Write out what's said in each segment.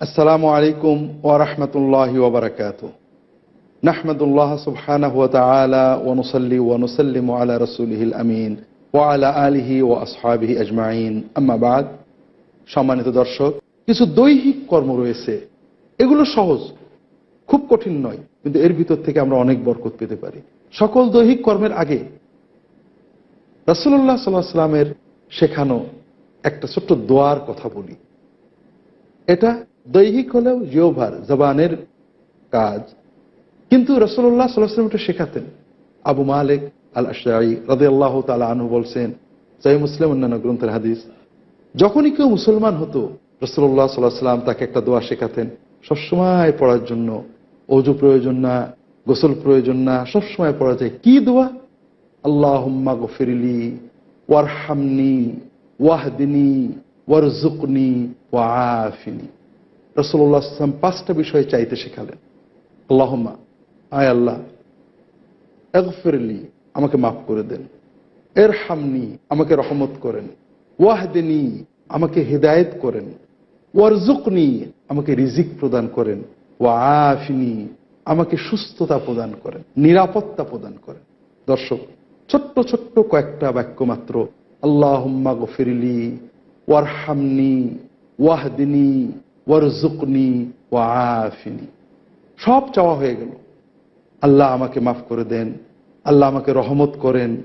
আসসালামু আলাইকুম ওরহমতুল্লাহ ওবরাকাত নাহমদুল্লাহ সুবহানাহ তালা ওনসল্লি ওনসল্লিম আলা রসুলহিল আমিন ও আলা আলহি ও আসহাবিহি আজমাইন। আম্মাবাদ সম্মানিত দর্শক, কিছু দৈহিক কর্ম রয়েছে। এগুলো সহজ, খুব কঠিন নয়, কিন্তু এর ভিতর থেকে আমরা অনেক বরকত পেতে পারি। সকল দৈহিক কর্মের আগে রসুল্লাহ সাল্লাহ সাল্লামের শেখানো একটা ছোট্ট দোয়ার কথা বলি। এটা দৈহিক হলেও জিওভার জবানের কাজ। কিন্তু রসল্লাহ সাল্লাহাম এটা শেখাতেন। আবু মালিক আল আশাই রাদে আল্লাহ তালা আনহু বলছেন সাই মুসলিম অন্যান্য গ্রন্থের হাদিস, যখনই কেউ মুসলমান হতো রসল্লাহ সাল্লাহ সাল্লাম তাকে একটা দোয়া শেখাতেন, সবসময় পড়ার জন্য। অজু প্রয়োজন না, গোসল প্রয়োজন না, সবসময় পড়া যায়। কি দোয়া? আল্লাহ গফিরলি, ওয়ারহামনি, ওয়াহদিনী ওয়ারজুকনি ওয়াফিনী রসল্লাহ আসলাম পাঁচটা বিষয়ে চাইতে শেখালেন। আল্লাহমা আয় আল্লাহ একফিরলি আমাকে মাফ করে দেন। এর হামনি আমাকে রহমত করেন। ওয়াহদিনী, আমাকে হেদায়েত করেন। ওয়ারজুকনি আমাকে রিজিক প্রদান করেন। ওয়াফিনী আমাকে সুস্থতা প্রদান করেন, নিরাপত্তা প্রদান করেন। দর্শক, ছোট্ট ছোট্ট কয়েকটা বাক্য মাত্র আল্লাহ গফিরলি সব চাওয়া হয়ে গেল। আল্লাহ আমাকে মাফ করে দেন, আল্লাহ আমাকে রহমত করেন,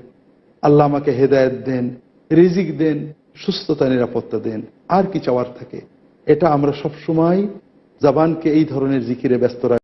আল্লাহ আমাকে হেদায়ত দেন, রিজিক দেন, সুস্থতা, নিরাপত্তা দেন। আর কি চাওয়ার থাকে? এটা আমরা সবসময় জাবানকে এই ধরনের জিকিরে ব্যস্ত